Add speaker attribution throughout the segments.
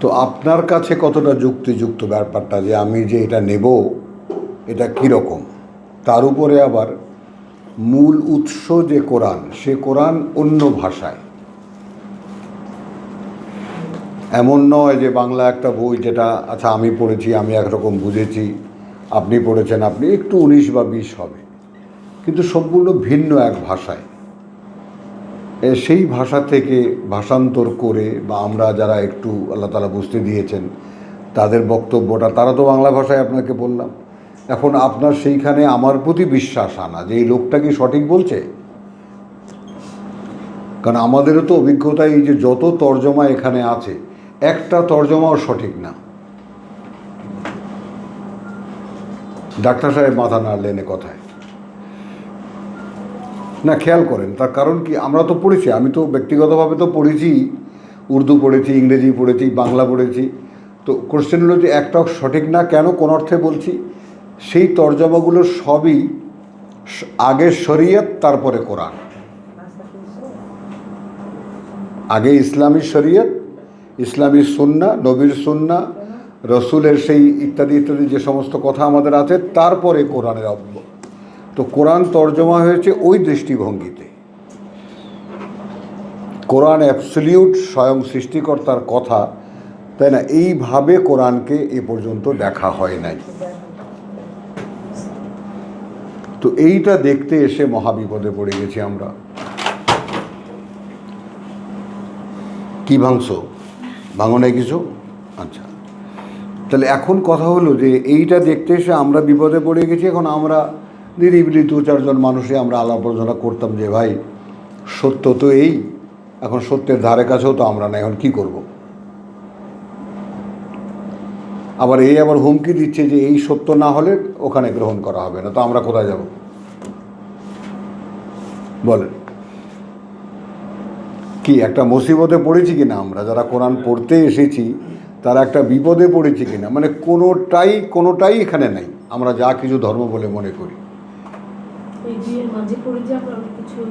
Speaker 1: তো আপনার কাছে কতটা যুক্তিযুক্ত ব্যাপারটা যে আমি যে এটা নেব, এটা কীরকম? তার উপরে আবার মূল উৎস যে কোরআন, সে কোরআন অন্য ভাষায়। এমন নয় যে বাংলা একটা বই যেটা আচ্ছা আমি পড়েছি, আমি একরকম বুঝেছি, আপনি পড়েছেন, আপনি একটু উনিশ বা বিশ হবে। কিন্তু সম্পূর্ণ ভিন্ন এক ভাষায়। সেই ভাষা থেকে ভাষান্তর করে বা আমরা যারা একটু আল্লাহ তালা বুঝতে দিয়েছেন, তাদের বক্তব্যটা, তারা তো বাংলা ভাষায় আপনাকে বললাম। এখন আপনার সেইখানে আমার প্রতি বিশ্বাস আনা, যে এই লোকটা কি সঠিক বলছে? কারণ আমাদেরও তো অভিজ্ঞতা এই যে যত তর্জমা এখানে আছে, একটা তর্জমাও সঠিক না। ডাক্তার সাহেব মাথা নাড়লেন কথায়। না, খেয়াল করেন। তার কারণ কি, আমরা তো পড়েছি, আমি তো ব্যক্তিগতভাবে তো পড়েছি, উর্দু পড়েছি, ইংরেজি পড়েছি, বাংলা পড়েছি। তো কোশ্চেন হলো যে একটাও সঠিক না, কেন, কোন অর্থে বলছি? সেই তর্জমাগুলো সবই আগে শরীয়ত, তারপরে কোরআন। আগে ইসলামী শরীয়ত, ইসলামী সুন্না, নবীর সুন্না, রসুলের সেই ইত্যাদি ইত্যাদি যে সমস্ত কথা আমাদের আছে, তারপরে কোরআনের তো কোরআন তর্জমা হয়েছে ওই দৃষ্টিভঙ্গিতে। কোরআন অ্যাবসলিউট স্বয়ং সৃষ্টিকর্তার কথা, তাই না? এইভাবে কোরআনকে এ পর্যন্ত দেখা হয় নাই। তো এইটা দেখতে এসে মহাবিপদে পড়ে গেছি আমরা। কি ভাঙছো? ভাঙো নাই কিছু? আচ্ছা। তাহলে এখন কথা হলো যে এইটা দেখতে এসে আমরা বিপদে পড়ে গেছি, এখন আমরা নিরিবিলি দু চারজন মানুষে আমরা আলাপ আলোচনা করতাম যে, ভাই, সত্য তো এই, এখন সত্যের ধারে কাছেও তো আমরা না, এখন কি করব? আবার এই আবার হুমকি দিচ্ছে যে, এই সত্য না হলে ওখানে গ্রহণ করা হবে না, তো আমরা কোথায় যাব? বলেন। কি, একটা মুসিবতে পড়েছি কিনা আমরা? যারা কোরআন পড়তে এসেছি, তারা একটা বিপদে পড়েছি কিনা? মানে কোনোটাই কোনোটাই এখানে নাই। আমরা যা কিছু ধর্ম বলে মনে করি।
Speaker 2: এই বিয়ের মাঝে পড়ে যে আমরা অনেক কিছুই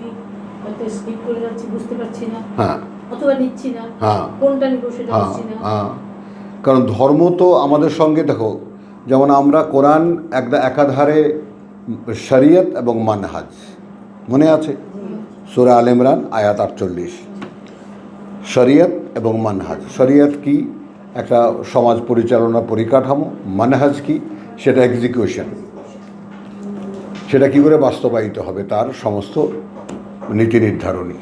Speaker 2: হয়তো স্কিপ করে যাচ্ছি বুঝতে পারছি না।
Speaker 1: হ্যাঁ।
Speaker 2: অথবা নিচ্ছি না।
Speaker 1: হ্যাঁ।
Speaker 2: কোনটা নিবো সেটা
Speaker 1: হ্যাঁ
Speaker 2: না।
Speaker 1: হ্যাঁ। কারণ ধর্ম তো আমাদের সঙ্গে দেখো যেমন আমরা কোরআন একটা একাধারে শরিয়ত এবং মানহাজ। মনে আছে? সুরা আল ইমরান আয়াত আটচল্লিশ। শরিয়ত এবং মানহাজ। শরিয়ত কি? একটা সমাজ পরিচালনা পরিকাঠামো। মানহাজ কি? সেটা এক্সিকিউশন সেটা কি করে বাস্তবায়িত হবে? তার সমস্ত নীতি নির্ধারণী।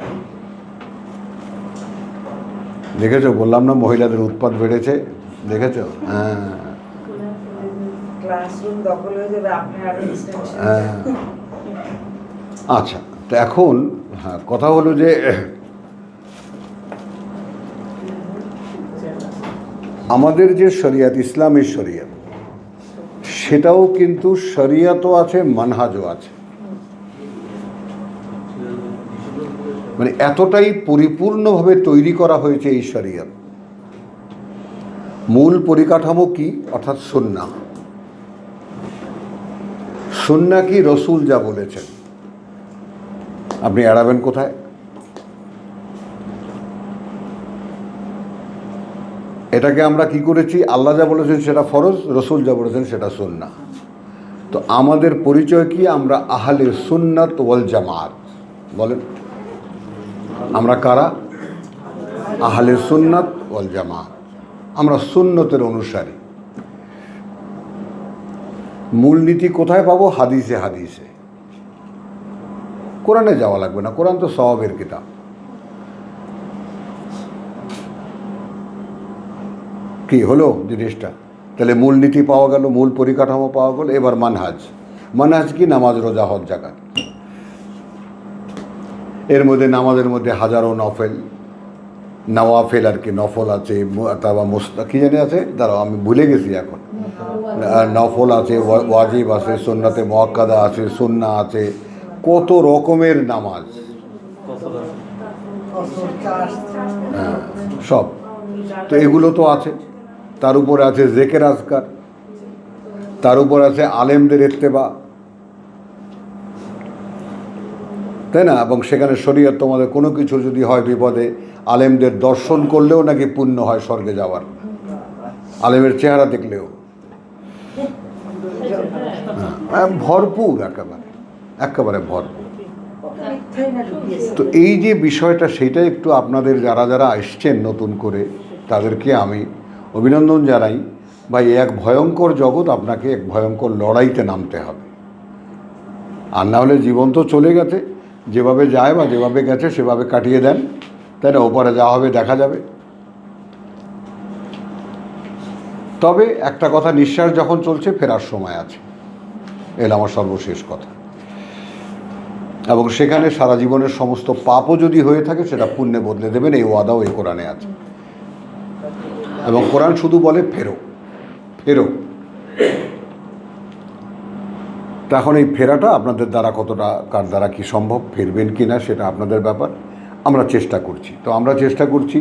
Speaker 1: দেখেছ? বললাম না মহিলাদের উৎপাদ বেড়েছে? দেখেছ? হ্যাঁ।
Speaker 3: হ্যাঁ।
Speaker 1: আচ্ছা তো এখন হ্যাঁ কথা হলো যে আমাদের যে শরিয়াত ইসলামের শরিয়াত সেটাও কিন্তু শরিয়াতও আছে, মানহাজও আছে। মানে এতটাই পরিপূর্ণভাবে তৈরি করা হয়েছে এই শরিয়াত। মূল পরিকাঠামো কি? অর্থাৎ সুন্না সুন্না কি রসুল যা বলেছেন। আপনি এড়াবেন কোথায়? এটাকে আমরা কি করেছি? আল্লাহ যা বলেছেন সেটা ফরজ, রসুল যা বলেছেন সেটা সুন্না তো আমাদের পরিচয় কি? আমরা আহলে সুন্নাত ওয়াল জামাত। বলেন। আমরা কারা? আহলে সুন্নাত ওয়াল জামাত। আমরা সুন্নতের অনুসারী। মূলনীতি কোথায় পাবো? হাদিসে হাদিসে। কোরআনে যাওয়া লাগবে না। কোরআন তো সওয়াবের কিতাব। কি হলো জিনিসটা? তাহলে মূলনীতি পাওয়া গেল, মূল পরিকাঠামো পাওয়া গেল, এবার মানহাজ। মানহাজ কি? নামাজ, রোজা, হজ, জাকাত। এর মধ্যে নামাজের মধ্যে হাজারো নফেল, নওয়াফেল আর কি, নফল আছে তারপর মোস্তা কি জানি আছে? দাঁড়াও, আমি ভুলে গেছি এখন। নফল আছে, ওয়া- ওয়াজিব আছে, সুন্নাতে মোয়াক্কাদা আছে, সুন্না আছে, কত রকমের নামাজ। হ্যাঁ সব। তো এগুলো তো আছে। তার উপরে আছে জেকের আজকার তার উপর আছে আলেমদের এত্তেবা তাই না? এবং সেখানে শরীয়ত তোমাদের কোনো কিছু যদি হয় বিপদে আলেমদের দর্শন করলেও নাকি পুণ্য হয় স্বর্গে যাওয়ার। আলেমের চেহারা দেখলেও। হ্যাঁ, ভরপুর একেবারে একেবারে ভরপুর। তো এই যে বিষয়টা সেটা একটু আপনাদের যারা যারা আসছেন নতুন করে তাদেরকে আমি অভিনন্দন জানাই, ভাই, এক ভয়ঙ্কর জগৎ আপনাকে এক ভয়ঙ্কর লড়াইতে নামতে হবে। আর না হলে জীবন তো চলে গেছে, যেভাবে যায় বা যেভাবে গেছে সেভাবে কাটিয়ে দেন। তাই না, ওপারে যা হবে দেখা যাবে। তবে একটা কথা নিঃশ্বাস যখন চলছে, ফেরার সময় আছে। এল আমার সর্বশেষ কথা। এবং সেখানে সারা জীবনের সমস্ত পাপও যদি হয়ে থাকে, সেটা পুণ্যে বদলে দেবেন, এই ওয়াদাও এই কোরআনে আছে। এবং কোরআন শুধু বলে ফেরো ফেরো। তা এখন এই ফেরাটা আপনাদের দ্বারা কতটা, কার দ্বারা কি সম্ভব, ফিরবেন কি না সেটা আপনাদের ব্যাপার। আমরা চেষ্টা করছি। তো আমরা চেষ্টা করছি,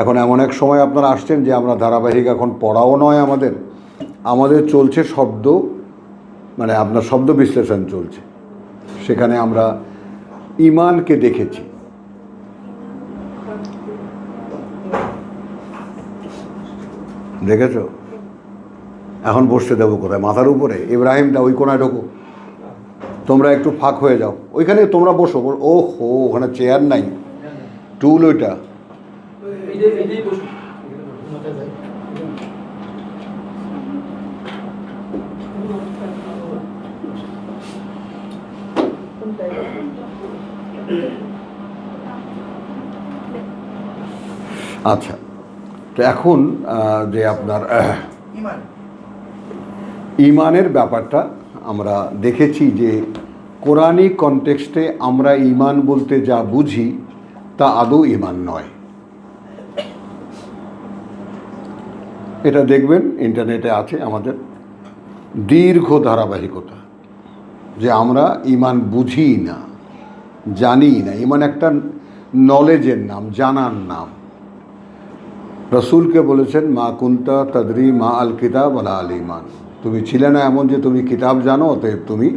Speaker 1: এখন এমন এক সময় আপনারা আসছেন যে আমরা ধারাবাহিক এখন পড়াও নয় আমাদের আমাদের চলছে শব্দ মানে আপনার শব্দ বিশ্লেষণ চলছে। সেখানে আমরা ইমানকে দেখেছি। দেখেছ? এখন বসতে দেবো কোথায়? মাথার উপরে। ইব্রাহিমটা ওই কোনায় ঢোকো। তোমরা একটু ফাঁক হয়ে যাও। ওইখানে তোমরা বসো। ও হো ওখানে চেয়ার নাই। টুল ওইটা। আচ্ছা। তো এখন যে আপনার ইমানের ব্যাপারটা আমরা দেখেছি যে কোরআনিক কনটেক্সটে আমরা ইমান বলতে যা বুঝি তা আদৌ ইমান নয়। এটা দেখবেন ইন্টারনেটে আছে আমাদের দীর্ঘ ধারাবাহিকতা যে আমরা ইমান বুঝি না জানি না। ইমান একটা নলেজের নাম জানার নাম। রসুলকে বলেছেন, মা কুন্তা তদরি মা আল কিতাব আলা আল ইমান তুমি ছিলে না এমন যে তুমি কিতাব জানো, অতএব তুমি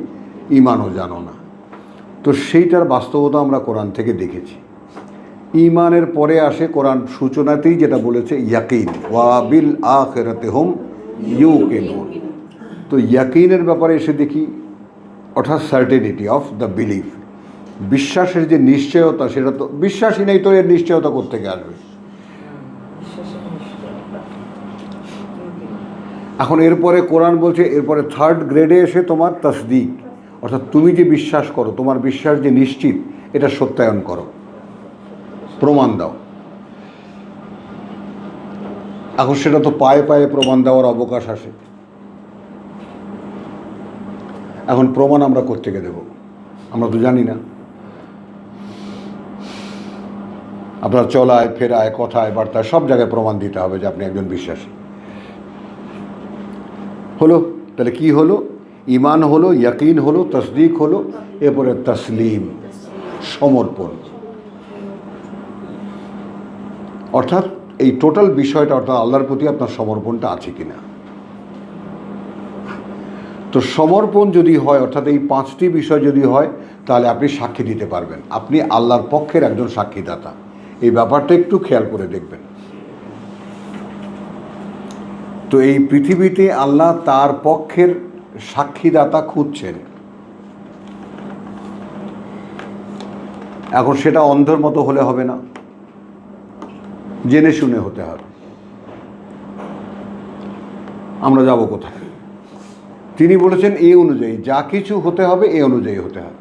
Speaker 1: ইমানও জানো না। তো সেইটার বাস্তবতা আমরা কোরআন থেকে দেখেছি। ইমানের পরে আসে কোরআন সূচনাতেই যেটা বলেছে, ইয়াকিন ওয়াবিল আখেরাতে হোম ইউ তো ইয়াকিনের ব্যাপারে এসে দেখি, অর্থাৎ সার্টেনিটি অফ দ্য বিলিফ বিশ্বাসের যে নিশ্চয়তা, সেটা তো, বিশ্বাসই নেই তো এর নিশ্চয়তা করতে আসবে
Speaker 3: বিশ্বাসের নিশ্চয়তা
Speaker 1: এখন এরপরে কোরআন বলছে, এরপরে থার্ড গ্রেডে এসে তোমার তসদিক। অর্থাৎ তুমি যে বিশ্বাস করো, তোমার বিশ্বাস যে নিশ্চিত, এটা সত্যায়ন করো। প্রমাণ দাও। এখন সেটা তো পায়ে পায়ে প্রমাণ দেওয়ার অবকাশ আসে এখন প্রমাণ আমরা কোত্থেকে দেব? আমরা তো জানি না। আপনার চলায়, ফেরায়, কথায়, বার্তায় সব জায়গায় প্রমাণ দিতে হবে যে আপনি একজন বিশ্বাসী। হলো, তাহলে কি হলো? ইমান হলো, ইয়াকিন হলো, তসদিক হলো, এরপরে তসলিম, সমর্পণ। অর্থাৎ এই টোটাল বিষয়টা, অর্থাৎ আল্লাহর প্রতি আপনার সমর্পণটা আছে কিনা? তো সমর্পণ যদি হয়, অর্থাৎ এই পাঁচটি বিষয় যদি হয়, তাহলে আপনি সাক্ষী দিতে পারবেন। আপনি আল্লাহর পক্ষের একজন সাক্ষীদাতা। এই ব্যাপারটা একটু খেয়াল করে দেখবেন। তো এই পৃথিবীতে আল্লাহ তার পক্ষের সাক্ষীদাতা খুঁজছেন। এখন সেটা অন্ধের মতো হলে হবে না। জেনে শুনে হতে হবে। আমরা যাব কোথায়? তিনি বলেছেন এই অনুযায়ী যা কিছু হতে হবে এই অনুযায়ী হতে হবে।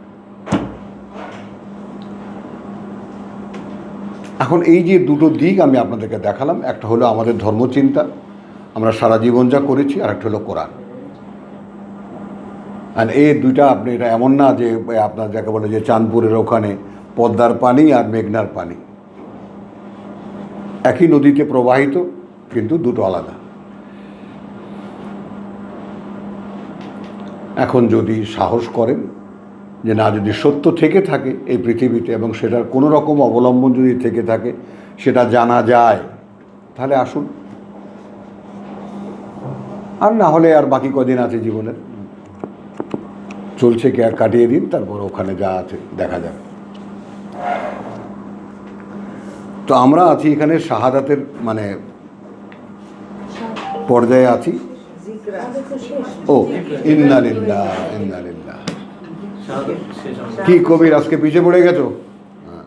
Speaker 1: এখন এই যে দুটো দিক আমি আপনাদেরকে দেখালাম, একটা হলো আমাদের ধর্মচিন্তা আমরা সারা জীবন যা করেছি আর একটা হলো কোরআন। আর এই দুইটা আপনি, এটা এমন না যে, আপনার যাকে বলে যে চাঁদপুরের ওখানে পদ্মার পানি আর মেঘনার পানি। একই নদীতে প্রবাহিত, কিন্তু দুটো আলাদা। এখন যদি সাহস করেন যে না, যদি সত্য থেকে থাকে এই পৃথিবীতে এবং সেটার কোনো রকম অবলম্বন যদি থেকে থাকে, সেটা জানা যায়, তাহলে আসুন। আর না হলে আর বাকি কদিন আছে জীবনের চলছে কি আর কাটিয়ে দিন, তারপর ওখানে যা আছে দেখা যাবে।
Speaker 3: তো আমরা আছি এখানে শাহাদাতের মানে পর্যায়ে আছি। ও
Speaker 4: আমরা।
Speaker 3: কি কবির, আজকে পিছিয়ে পড়ে গেছো? হ্যাঁ।